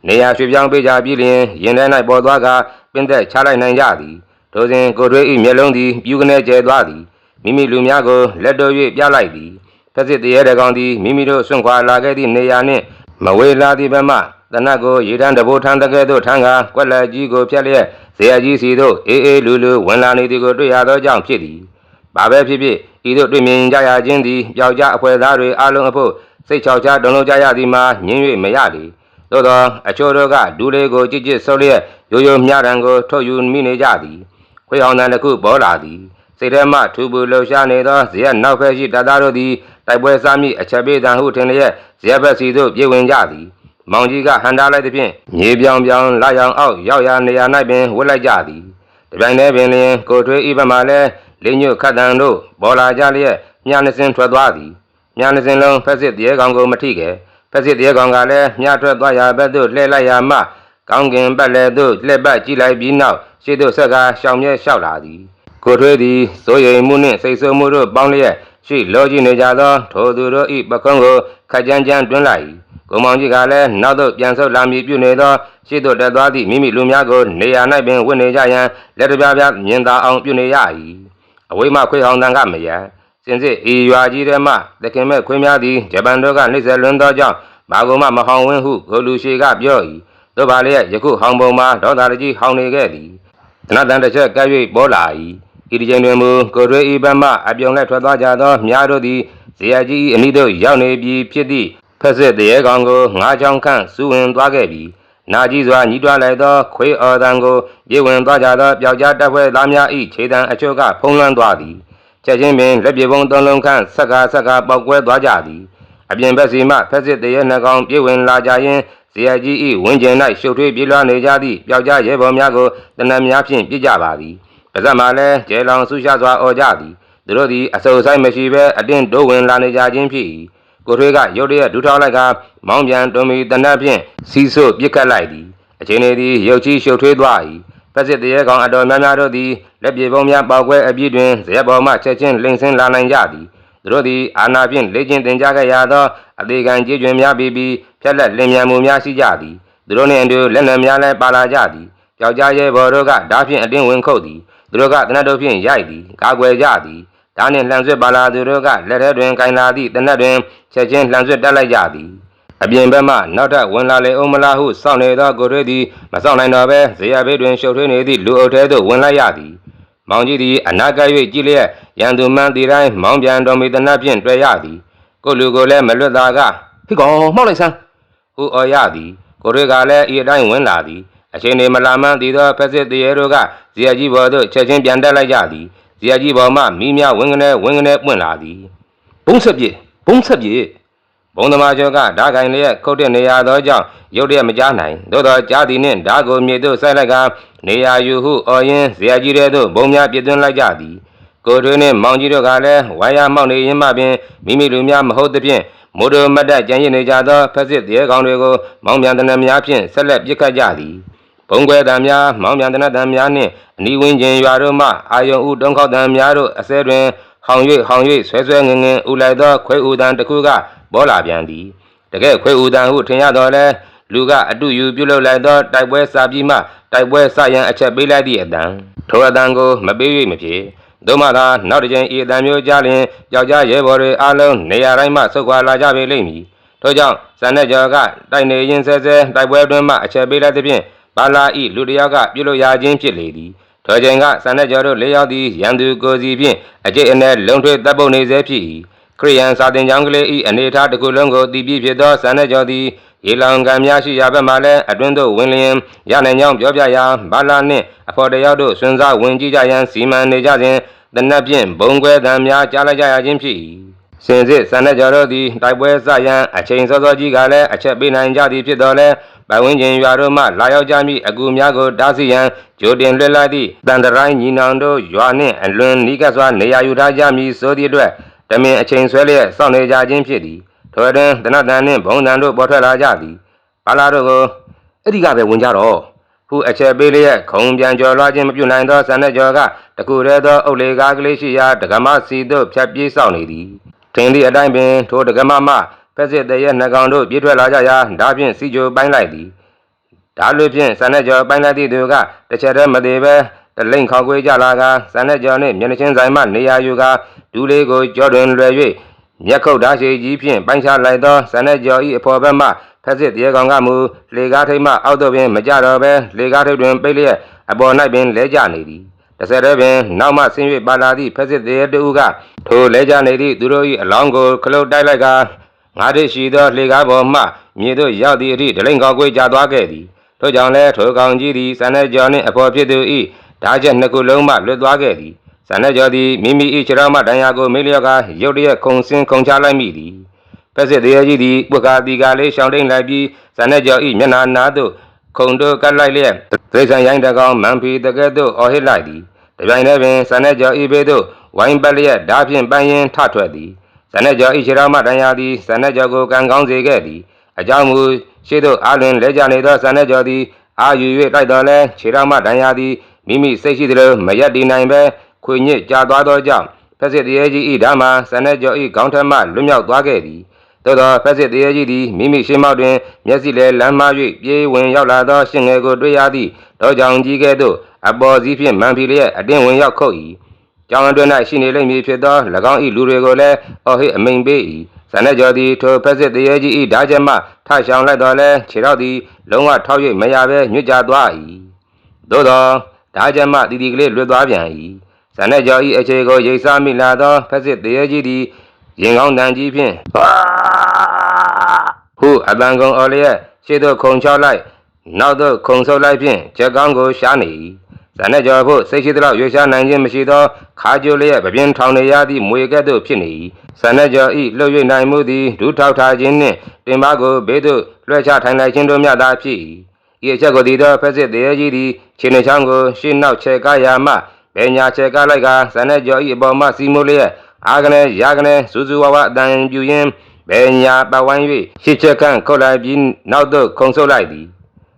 နေရာရွှေ့ပြောင်းပေးကြပြီးလျှင်ရင်ထဲ၌ပေါ်သွားကပင်သက်ချလိုက်နိုင်ကြသည်။ထိုစဉ်ကိုထွေး၏မျက်လုံးသည်ပြူကနေကျဲသွားသည်။မိမိလူများကိုလက်တော်၍ပြလိုက်သည်။ဖက်စစ်တရေတကောင်သည်မိမိတို့ဆွန့်ခွာလာခဲ့သည့်နေရာနှင့်မဝေလာသည့်ဘက်မှတနတ်ကိုရေတန်းတဘိုးထမ်းတကဲ့သို့ထမ်းကာကွက်လက်ကြီးကိုဖြတ်လျက်ဇေယကြီးစီသို့အေးအေးလူလူဝင်လာနေသည်ကိုတွေ့ရသောကြောင့်ဖြစ်သည်။ဘာပဲဖြစ်ဖြစ်ဤသို့တွေ့မြင်ကြရခြင်းသည်ပျောက်ကြားအဖွဲသားတွေအလုံးအဖို့စိတ်ချောက်ချတုံလုံးကြရသည်မှာညင်း၍မရလေ။ သို့သောအချို့တို့ကဒူးလေးကိုကြစ်ကြစ်ဆုပ်လျက်ရိုးရိုးမြတံကိုထုတ်ယူမိနေကြသည်။ခွေအောင်တန်တစ်ခုပေါ်လာသည်။စိတ်ထဲမှထူပူလှုပ်ရှားနေသောဇေယနောက်ဖက်ရှိတပ်သားတို့သည်တိုက်ပွဲစားမိအချက်ပေးတန်ဟုထင်လျက်ဇေယဘက်စီသို့ပြေးဝင်ကြသည်။မောင်ကြီးကဟန်တာလိုက်သည်ဖြင့်မြေပြောင်ပြောင်လာရောင်အောက်ရောက်ရာနေရာ၌ပင်ဝတ်လိုက်ကြသည်တပြိုင်တည်းပင်လျင်ကိုထွေးဤဘက်မှလည်းလင်းညွတ်ခတ်တန်တို့ပေါ်လာကြလျက်မြနှစင်ထွက်သွားသည်မြနှစင်လုံးဖက်စစ်တရေကောင်ကိုမထိခဲ့ ဖက်စစ်တရေကောင်ကလည်းမြထွက်သွားရာဘက်သို့လှည့်လိုက်ရာမှကောင်းကင်ပတ်လည်းသို့လှည့်ပတ်ကြည့်လိုက်ပြီးနောက်ရှေ့သို့ဆက်ကရှောင်မြဲလျှောက်လာသည်ကိုထွေးသည်စိုးရိမ်မှုနှင့်စိတ်ဆိုးမှုတို့ပေါင်းလျက်ရှိလောကြည့်နေကြသောထိုသူတို့၏ပခုံးကိုခက်ကြမ်းကြမ်းတွန်းလိုက်၏ကိုမောင်ကြီးကလည်းနောက်သို့ပြန်ဆုတ်လာမည်ပြုနေသောရှေ့သို့တက်သွားသည့်မိမိလူများကိုနေရာ၌ပင်ဝင့်နေကြရန်လက်တစ်ပြားပြားမြင်သာအောင်ပြုနေရ၏အဝေးမှခွေဟောင်းတန်ကမရန် စင်စစ်ဤရွာကြီးထဲမှတခင်မဲ့ခွေးများသည်ဂျပန်တို့ကနှိမ့်ဆက်လွန်းသောကြောင့်ဘာကုမှမဟောင်ဝင်းဟုဂိုလူရှိကပြော၏တို့ပါလျက်ယခုဟောင်ပုံမှာဒေါသရကြီးဟောင်နေခဲ့သည်သနတန်တစ်ချက်ကပ်၍ပေါ်လာ၏ဤဒီချိန်တွင်မူကိုရွေဤဘက်မှအပြုံလက်ထွက်သွားကြသောမြားတို့သည်ဇေယကြီး၏အမိတို့ရောက်နေပြီဖြစ်သည့်ဖက်စစ်တရေကောင်ကိုငါးချောင်းခန့်စူးဝင်သွားခဲ့ပြီးနာကြီးစွာညီးတွားလိုက်သောခွေးအော်တန်ကိုပြေဝင်သွားကြသောပျောက်ကြားတပ်ဖွဲ့သားများ၏ခြေတံအချို့ကဖုံးလွှမ်းသွားသည် ချက်ချင်းပင်လက်ပြေပုံးသုံးလုံးခန့်ဆက်ကားဆက်ကားပောက်ကွဲသွားကြသည်အပြင်ဘက်စီမှဖက်စစ်တရဲနှကောင်ပြေးဝင်လာကြရင်ဇေယကြီး၏ဝင်းကျင်၌ရှုပ်ထွေးပြေးလွှားနေကြသည့်ပျောက်ကြားရဲဘော်များကိုတနက်များဖြင့်ပြစ်ကြပါသည်။ပါဇက်မှလည်းကျဲလောင်ဆူရှာစွာអော်ကြသည်။သူတို့သည်အဆုပ်ဆိုင်မရှိဘဲအတင်းတိုးဝင်လာနေကြခြင်းဖြစ်၏။ကိုထွေးကရုတ်တရက်ဒူးထောက်လိုက်ကမောင်းပြန်တွန်မီတနက်ဖြင့်စီဆို့ပြစ်ခတ်လိုက်သည်။အချိန်လေးသည်ရုတ်ချီရှုပ်ထွေးသွား၏။ ဖက်စစ်တရဲကောင်အတော်များများတို့သည်လက်ပြေပုံးများပေါက်ကွဲအပြည့်တွင်ဇရက်ပေါ်မှချက်ချင်းလိမ့်ဆင်းလာနိုင်ကြသည်။သူတို့သည်အာနာဖြင့်လေ့ကျင့်သင်ကြားခဲ့ရသောအသေးခံကြေးကျွင်များပြီးပြီးဖြက်လက်လင်မြန်မှုများရှိကြသည်သူတို့နှင့်အတူလက်နက်များလည်းပါလာကြသည်ပျောက်ကြားရဲဘော်တို့ကဓာဖြင့်အတင်းဝင်ခုတ်သည်သူတို့ကတနတ်တို့ဖြင့်ရိုက်သည်ကာကွယ်ကြသည်ဓာနှင့်လှန်ဆွတ်ပါလာသူတို့ကလက်ထဲတွင်ကင်လာသည့်တနတ်တွင်ချက်ချင်းလှန်ဆွတ်တက်လိုက်ကြသည် အပြင်ဘက်မှနောက်ထပ်ဝင်လာလေအောင်မလားဟုစောင့်နေသောကိုရွေးသည်မစောင့်နိုင်တော့ဘဲဇေယျဘေးတွင်ရှုပ်ထွေးနေသည့်လူအုပ်ထဲသို့ဝင်လိုက်ရသည်မောင်ကြီးသည်အနာကပ်၍ကြည့်လျက်ရန်သူမှန်းတီတိုင်းမောင်းပြန်တော်မူသနတ်ဖြင့်တွေ့ရသည်ကိုလူကိုလည်းမလွတ်သာကဟိကောင်မှောက်လိုက်စမ်းဟူအော်ရသည်ကိုတွေကလည်းဤအတိုင်းဝင်လာသည်အချိန်နေမလာမှန်းတည်သောဖက်စစ်တရေတို့ကဇေယျကြီးဘော်သို့ချက်ချင်းပြန်တက်လိုက်ကြသည်ဇေယျကြီးဘော်မှမိမြဝင်းကနေဝင်းကနေပွင့်လာသည်ဘုံဆက်ပြေဘုံဆက်ပြေ ဘုံသမားကျော်ကဓာခိုင်လျက်ခုတ်တဲ့နေရာသောကြောင့်ရုတ်တရက်မကြားနိုင်သို့သောကြားသည်နှင့်ဓာကိုမြေသို့ဆက်လိုက်ကနေရာယူဟုအော်ရင်ဇေယျကြီးတဲ့သို့ဘုံများပြည့်သွင်းလိုက်ကြသည်ကိုတွင်းနှင့်မောင်ကြီးတို့ကလည်းဝိုင်းရမောက်နေရင်းမှပင်မိမိလူများမဟုတ်သဖြင့်မိုးတို့မတ်တက်ကြံရစ်နေကြသောဖက်စစ်တရေကောင်တွေကိုမောင်းပြန်တနက်များဖြင့်ဆက်လက်ပစ်ခတ်ကြသည်ဘုံကွဲတံများမောင်းပြန်တနက်တံများနှင့်အနီးဝန်းကျင်ရွာတို့မှအာယုံဥတုံးခောက်တံများတို့အစဲတွင် ဟောင်၍ဟောင်၍ဆွဲဆွဲငင်ငင်ဥလိုက်သောခွဲဥတံတစ်ခုကပေါ်လာပြန်သည်တကယ်ခွဲဥတံဟုထင်ရတော့လဲလူကအတုယူပြုလုပ်လိုက်သောတိုက်ပွဲစာပြီးမှတိုက်ပွဲစရန်အချက်ပေးလိုက်သည့်အတန်ထိုအတန်ကိုမပေး၍မဖြစ်တို့မှသာနောက်တစ်ကြိမ်ဤအတန်မျိုးကြားလျင်ယောက်ျားရဲဘော်တွေအားလုံးနေရာတိုင်းမှဆုတ်ခွာလာကြပေလိမ့်မည်ထို့ကြောင့်ဇန်နက်ကျော်ကတိုက်နေရင်ဆဲဆဲတိုက်ပွဲအတွင်းမှအချက်ပေးလိုက်သဖြင့်ဘာလာဤလူတစ်ယောက်ကပြုလို့ရခြင်းဖြစ်လေသည် ထိုချိန်ကဇန်နက်ကျော်တို့လေးယောက်သည်ရန်သူကိုစီဖြင့်အကျိတ်အနယ်လုံထွေးတပ်ပုတ်နေစေဖြစ်၏ခရိယန်စာတင်ကြောင်းကလေးဤအနေထားတစ်ခုလုံးကိုတည်ပြီးဖြစ်သောဇန်နက်ကျော်သည်ရေလောင်ကံများရှိရာဘက်မှလည်းအတွင်းသို့ဝင်လျင်ရနိုင်ကြောင်းပြောပြရာဘာလာနှင့်အဖော်တယောက်တို့ဆွန်းစားဝင်ကြည့်ကြရန်စီမံနေကြစဉ်တနတ်ဖြင့်ဘုံခွဲတံများကြားလိုက်ကြရခြင်းဖြစ်၏စင်စစ်ဆန္ဒကြတို့သည်တိုက်ပွဲစရန်အချိန်စောစောကြီးကလည်းအချက်ပေးနိုင်ကြသည်ဖြစ်တော်လဲ ပတ်ဝန်းကျင်ရွာတို့မှလာရောက်ကြမည့်အကူများကိုတားဆီးရန်ဂျိုတင်လွှဲလိုက်သည့်တန်တရိုင်းညီနောင်တို့ရွာနှင့်အလွန်နီးကပ်စွာနေရာယူထားကြမည်ဆိုသည့်အတွက်တမင်အချိန်ဆွဲလျက်စောင့်နေကြခြင်းဖြစ်သည်ထိုတွင်တနတ်တန်နှင့်ဘုံတန်တို့ပေါ်ထွက်လာကြသည်ဘာလာတို့ကိုအဲ့ဒီကပဲဝင်ကြတော့ခုအချက်ပေးလျက်ခုံပြန်ကျော်လွှားခြင်းမပြုနိုင်သောဆန္ဒကျော်ကတကူရဲသောအုတ်လေကားကလေးရှိရာဒကမစီတို့ဖြတ်ပြေးဆောင်နေသည်ထင်သည့်အတိုင်းပင်ထိုဒကမမှ ဖက်စစ်တရဲ့နှကောင်တို့ပြေးထွက်လာကြရာဒါဖြင့်စီကြိုပိုင်းလိုက်သည်ဒါလိုဖြင့်ဆန္ဒကျော်ပိုင်းလိုက်သည့်သူကတစ်ချက်တည်းမသေးပဲတလိမ့်ခေါက်ကွေးကြလာကဆန္ဒကျော်နှင့်မျက်နှာချင်းဆိုင်မှနေရာယူကဒူးလေးကိုကြောတွင်လွယ်၍မျက်ခုတ်ဓာတ်ရှိကြီးဖြင့်ပိုင်းခြားလိုက်သောဆန္ဒကျော်၏အဖော်ဘက်မှဖက်စစ်တရဲ့ကောင်ကမူလေကားထိတ်မှအောက်သို့ပင်မကြတော့ပဲလေကားထိတ်တွင်ပိတ်လျက်အပေါ်၌ပင်လဲကျနေသည်တစ်ဆက်တည်းပင်နောက်မှဆင်း၍ပါလာသည့်ဖက်စစ်သေးတူကထိုလဲကြနေသည့်သူတို့၏အလောင်းကိုခလုတ်တိုက်လိုက်က ငါတို့ရှိသောလေကားပေါ်မှမြေသို့ရောက်သည့်အထိဒလိန်ကောက်ကွေးကြသွားခဲ့သည်ထို့ကြောင့်လည်းထိုကောင်ကြီးသည်စန္ဒကျော်နှင့်အဖော်ဖြစ်သူ၏ဓာချက်နှစ်ခုလုံးမှလွတ်သွားခဲ့သည်စန္ဒကျော်သည်မိမိ၏ခြေထောက်မှဒဏ်ရာကိုမေးလျော့ကရုတ်တရက်ခုန်ဆင်းခုန်ချလိုက်မိသည်ဖက်စစ်သေးကြီးသည်ပုဂ္ဂာတီကလေးရှောင်းတိန်လိုက်ပြီးစန္ဒကျော်၏မျက်နှာနာသို့ခုံတို့ကတ်လိုက်လျက်ဒိဋ္ဌံရိုင်းတကောင်မန်ဖီတကဲ့သို့အော်ဟစ်လိုက်သည်တပြိုင်တည်းပင်ဆန်တဲ့ကျော်ဤဘေးသို့ဝိုင်းပတ်လျက်ဓာဖြင့်ပန်းရင်ထထွက်သည် ဆန်တဲ့ကျော်ဤခြေတော်မှတန်ရာသည်ဆန်တဲ့ကျော်ကိုကန်ကောင်းစေခဲ့သည်အကြောင်းမူရှေ့သို့အားလွင်လဲကျနေသောဆန်တဲ့ကျော်သည်အာယူ၍တိုက်တော်လဲခြေတော်မှတန်ရာသည်မိမိစိတ်ရှိသလိုမရက်တည်နိုင်ပဲခွေညစ်ကြာသွားသောကြောင့်ဖက်စစ်တရေကြီးဤဓာမှာဆန်တဲ့ကျော်ဤခေါင်းထက်မှလွတ်မြောက်သွားခဲ့သည်သို့သောဖက်စစ်တရေကြီးသည်မိမိရှင်းမောက်တွင်မျက်စိလဲလမ်းမ၍ပြေးဝင်ရောက်လာသောရှင်ငယ်ကိုတွေ့ရသည့်တောကြောင်ကြီးကဲ့သို့အပေါ်စည်းဖြင့်မန်ဖီလျက်အတင်းဝင်ရောက်ခုတ်၏ ကြောင်အတွင်း၌ရှိနေလိမ့်မည်ဖြစ်သော၎င်း၏လူတွေကိုလည်းအော်ဟစ်အမိန်ပေး၏ဇန်နဲ့ကျော်သည်ထိုဖက်စစ်တရေကြီး၏ဓာချက်မှထရှောင်လိုက်တော်လဲခြေထောက်သည်လုံးဝထောက်၍မရဘဲညွတ်ကြသွား၏သို့သောဓာချက်မှတီတီကလေးလွတ်သွားပြန်၏ဇန်နဲ့ကျော်၏အခြေကိုရိတ်စားမိလာသောဖက်စစ်တရေကြီးသည်ရင်ကောင်းတန်ကြီးဖြင့်ဟုအတန်ကုန်အော်လျက်ရှေ့သို့ခုံချောက်လိုက်နောက်သို့ခုံဆုပ်လိုက်ဖြင့်ချက်ကောင်းကိုရှားနေ၏ ဇန်နဲ့ကျော်ဖို့စိတ်ရှိသလောက်ရွေရှားနိုင်ခြင်းမရှိသောခါကျိုလျက်ပပြင်းထောင်နေရသည့်မွေကဲ့သို့ဖြစ်နေ၏ဇန်နဲ့ကျော်ဤလှုပ်၍နိုင်မှုသည်ဒူးထောက်ထားခြင်းနှင့်တင်ပါကိုဘေးသို့လွှဲချထိုင်လိုက်ခြင်းတို့မျှသာဖြစ်၏ဤအချက်ကိုဒီသောဖက်စစ်တရေကြီးသည်ခြေနှချောင်းကိုရှေ့နောက်ချဲကားရာမှဘယ်ညာချဲကားလိုက်ကဇန်နဲ့ကျော်ဤအပေါ်မှစီမိုးလျက်အာကနေရာကနေစူးစူဝါဝအတန်ပြူရင်းဘယ်ညာပတ်ဝိုင်း၍ရှစ်ချက်ခန့်ခုတ်လိုက်ပြီးနောက်သို့ခုံဆုပ်လိုက်သည်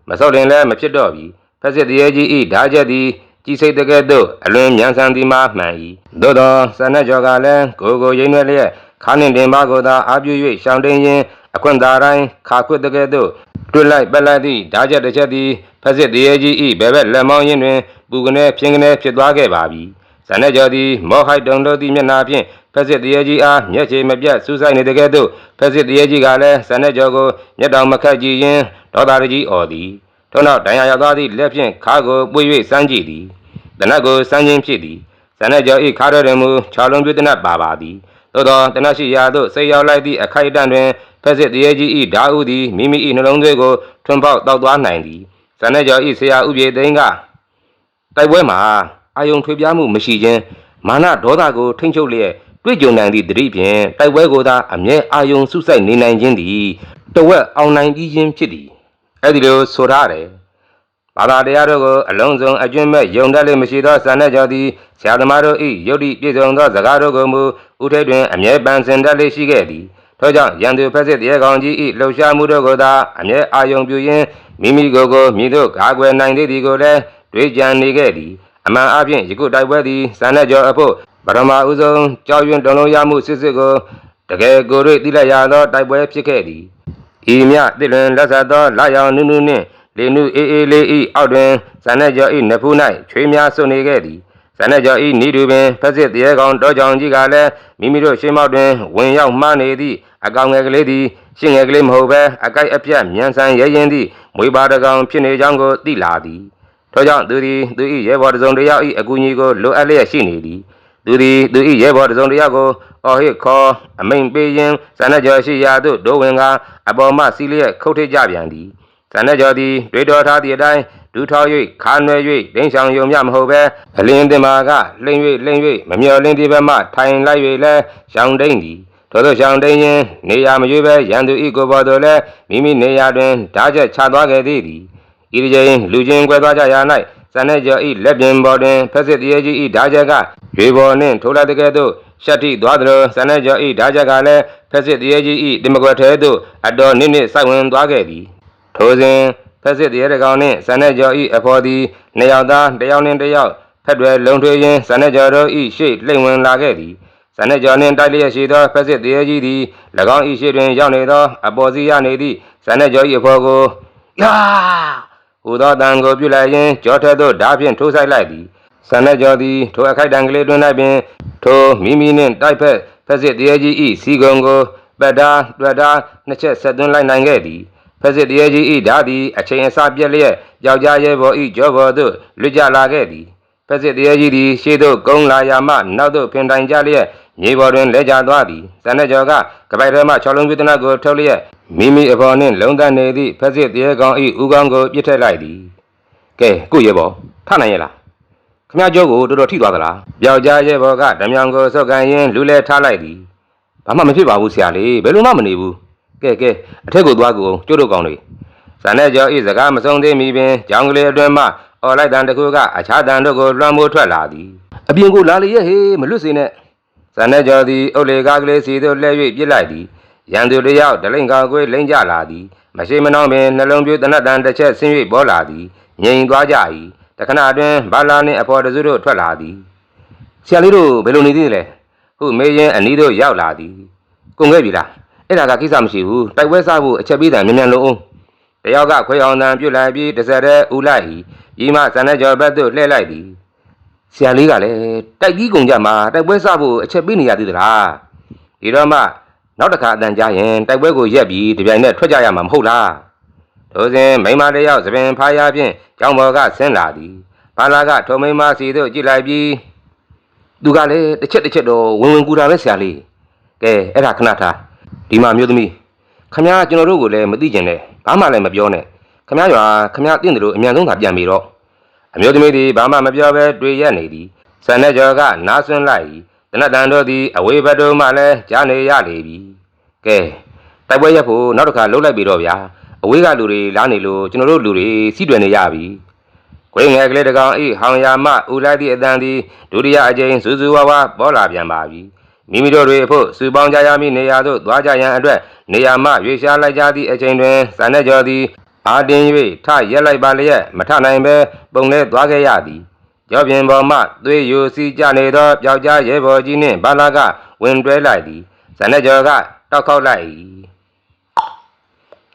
မဆုပ်ရင်လည်းမဖြစ်တော့ပြီ ဖက်စစ်တရေကြီးဤဓာချက်သည်ကြီးစိတ်တကဲ့သို့အလွန်မြန်ဆန်သည်မှမှန်၏သို့သောဆန္ဒကျော်ကလည်းကိုယ်ကိုရိမ့်ရွက်လျက်ခါနှင့်တင်ပါကိုသာအာပြု၍ရှောင်းတင်းရင်းအခွင့်သာတိုင်းခါခွတ်တကဲ့သို့တွေ့လိုက်ပက်လိုက်သည့်ဓာချက်တစ်ချက်သည်ဖက်စစ်တရေကြီးဤဘယ်ဘက်လက်မောင်းရင်းတွင်ပူကနေဖြင်းကနေဖြစ်သွားခဲ့ပါပြီဇန်နဲ့ကျော်သည်မောဟိုက်တုံတို့သည့်မျက်နှာဖြင့်ဖက်စစ်တရေကြီးအားမျက်ခြေမပြတ်စူးစိုက်နေတဲ့ကဲ့သို့ဖက်စစ်တရေကြီးကလည်းဇန်နဲ့ကျော်ကိုမျက်တောင်မခတ်ကြည့်ရင်းဒေါသရကြီးအော်သည် ထို့နောက်ဒဏ်ရာရသွားသည့်လက်ဖြင့်ခါကိုပွေ၍စမ်းကြည့်သည်တနတ်ကိုစမ်းခြင်းဖြစ်သည်ဇန်နဲ့ကျော်၏ခါရတွင်မူခြာလုံးပြတနတ်ပါပါသည်သို့သောတနတ်ရှိရာသို့စိတ်ရောက်လိုက်သည့်အခိုက်အတန့်တွင်ဖက်စစ်တရေကြီး၏ဓာဥသည်မိမိ၏နှလုံးသွေးကိုထွန်းပေါက်တောက်သွားနိုင်သည်ဇန်နဲ့ကျော်၏ဆရာဥပြေသိန်းကတိုက်ပွဲမှာအာယုံထွေပြားမှုမရှိခြင်းမာနဒေါသကိုထိမ့်ချုပ်လျက်တွေ့ကြုံနိုင်သည့်တတိဖြင့်တိုက်ပွဲကိုသာအမြဲအာယုံစုစိုက်နေနိုင်ခြင်းသည်တဝက်အောင်နိုင်ပြီးခြင်းဖြစ်သည် အဲ့ဒီလိုဆိုရတယ်ဘာသာတရားတို့ကိုအလုံးစုံအကျွင့်မဲ့ယုံတတ်လေမရှိသောဇာနဲ့ကြောင့်သည်ဆရာသမားတို့၏ယုတ်တိပြည့်စုံသောစကားတို့ကိုမူဥထိတ်တွင်အမြဲပန်းစင်တတ်လေရှိခဲ့သည်ထို့ကြောင့်ရန်သူဖက်စစ်တရားကောင်ကြီး၏လှုပ်ရှားမှုတို့ကိုသာအမြဲအာယုံပြုရင်းမိမိကိုယ်ကိုမြည်တို့ကာကွယ်နိုင်သေးသည်ကိုလည်းတွေးကြံနေခဲ့သည်အမှန်အပြင်ယခုတိုက်ပွဲသည်ဇန်နဲ့ကျော်အဖို့ပထမဦးဆုံးကြောက်ရွံ့တုန်လုံးရမှုစစ်စစ်ကိုတကယ်ကိုယ်တွေ့သိလိုက်ရသောတိုက်ပွဲဖြစ်ခဲ့သည် ဤမြတိလွင်လက်ဆက်သောလာရောင်နုနုနှင့်လေနုအေးအေးလေးဤအောက်တွင်ဇန်နဲ့ကျော်ဤနဖူး၌ချွေးများဆွနေခဲ့သည်ဇန်နဲ့ကျော်ဤနီးတူပင်ဖက်စစ်တရေကောင်တောကြောင်ကြီးကလည်းမိမိတို့ရှေးမောက်တွင်ဝင်ရောက်မှားနေသည့်အကောင်ငယ်ကလေးသည်ရှင်းငယ်ကလေးမဟုတ်ဘဲအကိုက်အပြတ်မြန်ဆန်ရဲရင်သည့်မွေပါတကောင်ဖြစ်နေကြောင်းကိုသိလာသည်ထို့ကြောင့်သူသည်သူ၏ရဲဘော်တစ်စုံတစ်ယောက်၏အကူအညီကိုလိုအပ်လျက်ရှိနေသည် သူသည်သူ၏ရဲဘော်တစ်စုံတစ်ယောက်ကိုအော်ဟစ်ခေါ်အမိန်ပေးခြင်းဇန်နကျော်ရှိရာသို့ဒိုးဝင်ကအပေါ်မှစီးလျက်ခုတ်ထစ်ကြပြန်သည်ဇန်နကျော်သည်တွေးတော်ထားသည့်အတိုင်းဒဒူထောက်၍ခါနွယ်၍ဒိန်းဆောင်ယုံမြမဟုတ်ပဲအလင်းတင်မာကလိမ့်၍လိမ့်၍မမျော်လင်းဒီဘက်မှထိုင်လိုက်၍လဲရှောင်းတိန်သည်ထို့သောရှောင်းတိန်ရင်နေရာမရွေးပဲရန်သူဤကိုပေါ်သို့လဲမိမိနေရာတွင်ဓာချက်ချသွားခဲ့သည်သည်ဤတစ်ကြိမ်လူချင်းကွဲသွားကြရာ၌ စနေကျော်ဤလက်ပြင်ပေါ်တွင်ဖက်စစ်တရေကြီးဤဓာချက်ကရွေပေါ်နှင့်ထိုးလိုက်တဲ့ကဲ့သို့ရှက်တိသွားသလိုစနေကျော်ဤဓာချက်ကလည်းဖက်စစ်တရေကြီးဤဒီမကွက်ထဲသို့အတော်နစ်နစ်စိုက်ဝင်သွားခဲ့သည်ထိုစဉ်ဖက်စစ်တရေတကောင်နှင့်ဇန်နဲ့ကျော်ဤအဖော်သည်နှစ်ယောက်သားတစ်ယောက်နှင့်တစ်ယောက်ဖက်တွယ်လုံထွေးရင်းဇန်နဲ့ကျော်တို့ဤရှေ့လှိမ့်ဝင်လာခဲ့သည်ဇန်နဲ့ကျော်နှင့်တိုက်လျက်ရှိသောဖက်စစ်တရေကြီးသည်၎င်းဤရှေ့တွင်ရောက်နေသောအပေါ်စီရနေသည့်ဇန်နဲ့ကျော်ဤအဖော်ကိုယာ ဟူသောတန်ကိုပြုလိုက်ရင်းကျော်ထက်သို့ဓာဖြင့်ထိုးဆိုင်လိုက်သည်ဇန်နဲ့ကျော်သည်ထိုအခက်တန်ကလေးတွင်၌ပင်ထိုမိမိနှင့်တိုက်ဖက်ဖက်စစ်တရေကြီးဤစီကုံကိုပတ်တာတွေ့တာနှစ်ချက်ဆက်သွင်းလိုက်နိုင်ခဲ့သည်ဖက်စစ်တရေကြီးဤဓာသည်အချိန်အစပြက်လျက်ယောက်ျားရဲဘော်ဤကြောဘော်သို့လွတ်ကြလာခဲ့သည်ဖက်စစ်တရေကြီးသည်ရှေ့သို့ကုန်းလာရာမှနောက်သို့ဖင်တိုင်ကြလျက်မြေပေါ်တွင်လဲကျသွားသည်ဇန်နကျော်ကကပိုက်ထဲမှ၆လုံးဝိသနာကိုထုတ်လျက် မိမိအဖော်နှင့်လုံးသက်နေသည့်ဖက်စစ်တရေကောင်ဤဥကောင်းကိုပြစ်ထည့်လိုက်သည်ကဲကိုရဲဘော်ထနိုင်ရဲ့လားခမကြောကိုတော်တော်ထိသွားသလားယောက်ျားရဲဘော်ကဓမြောင်ကိုစော့ကန်ရင်းလူလဲထားလိုက်သည်ဘာမှမဖြစ်ပါဘူးဆရာလေးဘယ်လိုမှမနေဘူးကဲကဲအထက်ကိုသွားကူအောင်ကျို့တို့ကောင်းတွေဇန်နဲ့ကျော်ဤစကားမဆုံးသေးမီပင်ကြောင်ကလေးအတွင်းမှအော်လိုက်တန်တစ်ခုကအခြားတန်တို့ကိုလွှမ်းမိုးထွက်လာသည်အပြင်ကိုလာလေရဲ့ဟေးမလွတ်စေနဲ့ဇန်နဲ့ကျော်သည်အုတ်လေကားကလေးစီသို့လှည့်၍ပြစ်လိုက်သည် ရန်သူတစ်ယောက်ဒလိန်ကောင်ကွေးလိမ့်ကြလာသည်မရှိမနှောင်းပင်နှလုံးပြူတနတ်တန်တစ်ချက်ဆင်း၍ပေါ်လာသည်ငြိမ်သွားကြ၏တခဏအတွင်းဘာလာနှင့်အဖော်တစုတို့ထွက်လာသည်ဆရာလေးတို့ဘယ်လိုနေသေးလဲဟုမေးရင်အနီးတို့ရောက်လာသည်ကုန်ခဲ့ပြီလားအဲ့ဒါကကိစ္စမရှိဘူးတိုက်ပွဲစားဖို့အချက်ပေးတယ်မြန်မြန်လုံးအောင်တယောက်ကခွေအောင်တန်ပြုတ်လိုက်ပြီးတစ်ဆက်တည်းဦးလိုက်ဤမှဇန်နဲ့ကျော်ဘက်သို့လှည့်လိုက်သည်ဆရာလေးကလည်းတိုက်ကြီးကုန်ကြမှာတိုက်ပွဲစားဖို့အချက်ပေးနေရသေးသလားဒီတော့မှ နောက်တစ်ခါအတန်ကြာရင်တိုက်ပွဲကိုရက်ပြီးဒီပြိုင်နက်ထွက်ကြရမှာမဟုတ်လားထိုစဉ်မိမတယောက်သပင်ဖားရဖြင့်ကြောင်ပေါ်ကဆင်းလာသည်ဘာလာကထုံမိမစီတို့ကြည့်လိုက်ပြီးသူကလည်းတစ်ချက်တစ်ချက်တော့ဝင်ဝင်ကူတာပဲဆရာလေးကဲအဲ့ဒါခဏထားဒီမှာမျိုးသမီးခမရကျွန်တော်တို့ကိုလည်းမသိကျင်နဲ့ဘာမှလည်းမပြောနဲ့ခမရရွာခမရတင့်တယ်လို့အမြန်ဆုံးသာပြန်ပြီတော့အမျိုးသမီးဒီဘာမှမပြောဘဲတွေ့ရနေသည်ဆန်တဲ့ကျော်ကနားဆွန့်လိုက်၏ တနတ်တန်တို့သည်အဝေးဘက်တို့မှလည်းကြားနေရလေပြီကဲတိုက်ပွဲရက်ဖို့နောက်တစ်ခါလှုပ်လိုက်ပြီတော့ဗျာအဝေးကလူတွေလားနေလို့ကျွန်တော်တို့လူတွေစီးတွယ်နေရပြီခွေးငယ်ကလေးတစ်ကောင်ဤဟောင်ယာမဦးလိုက်သည့်အတန်သည်ဒုတိယအကြိမ်စူးစူးဝါးဝါပေါ်လာပြန်ပါပြီမိမိတို့တွေအဖို့စုပေါင်းကြရမည့်နေရာသို့သွားကြရန်အတွက်နေရာမှရွေရှားလိုက်ကြသည့်အချိန်တွင်ဇန်နဲ့ကျော်သည်အာတင်၍ထရက်လိုက်ပါလျက်မထနိုင်ပဲပုံလဲသွားခဲ့ရသည် ကျောပြင်ပေါ်မှသွေးယိုစီးကြနေသောပျောက်ကြားရဲဘော်ကြီးနှင့်ဘာလာကဝင်တွဲလိုက်သည်ဇန်နဲ့ကျော်ကတောက်ခေါက်လိုက်၏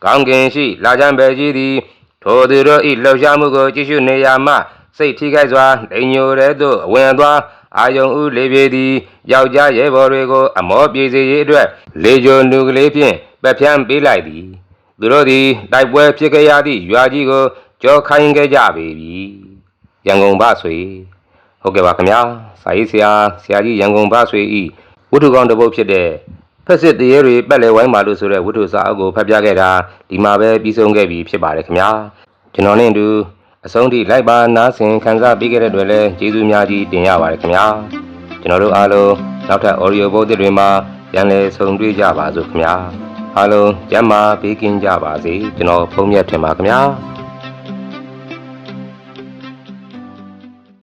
ကောင်းကင်ရှိ လာကြံပဲကြီးသည်ထိုသူတို့၏လှုပ်ရှားမှုကိုကြည့်ရှုနေရာမှစိတ်ထိခိုက်စွာဒိန်ညိုတဲ့သို့အဝင်သွားအာယုံဥလေးပြေသည်ယောက်ျားရဲဘော်တွေကို အမောပြေစေရေးအတွက် လေကြိုနုကလေးဖြင့်ပက်ဖြန်းပေးလိုက်သည် သူတို့သည်တိုက်ပွဲဖြစ်ခဲ့ရသည့်ရွာကြီးကိုကြောခိုင်းခဲ့ကြပေပြီ ရန်ကုန်ဗဆွေဟုတ်ကဲ့ပါခင်ဗျာစာရေးဆရာဆရာကြီးရန်ကုန်ဗဆွေဤဝတ္ထုကောင်းတစ်ပုဒ်ဖြစ်တဲ့ဖက်စစ်တရေတွေပက်လေဝိုင်းပါလို့ဆိုတဲ့ဝတ္ထုစာအုပ်ကိုဖတ်ပြခဲ့တာဒီမှာပဲပြီးဆုံးခဲ့ပြီဖြစ်ပါတယ်ခင်ဗျာကျွန်တော်နဲ့အတူအဆုံးထိလိုက်ပါနားဆင်ခံစားပေးခဲ့တဲ့အတွက်လည်းကျေးဇူးများကြီးတင်ရပါတယ်ခင်ဗျာကျွန်တော်တို့အားလုံးနောက်ထပ် audio ဘုတ်တွေမှာပြန်လည်ဆုံတွေ့ကြပါစို့ခင်ဗျာအားလုံးကျမ်းမာပေးကင်းကြပါစေကျွန်တော်ဖုန်းမြတ်ထင်ပါခင်ဗျာ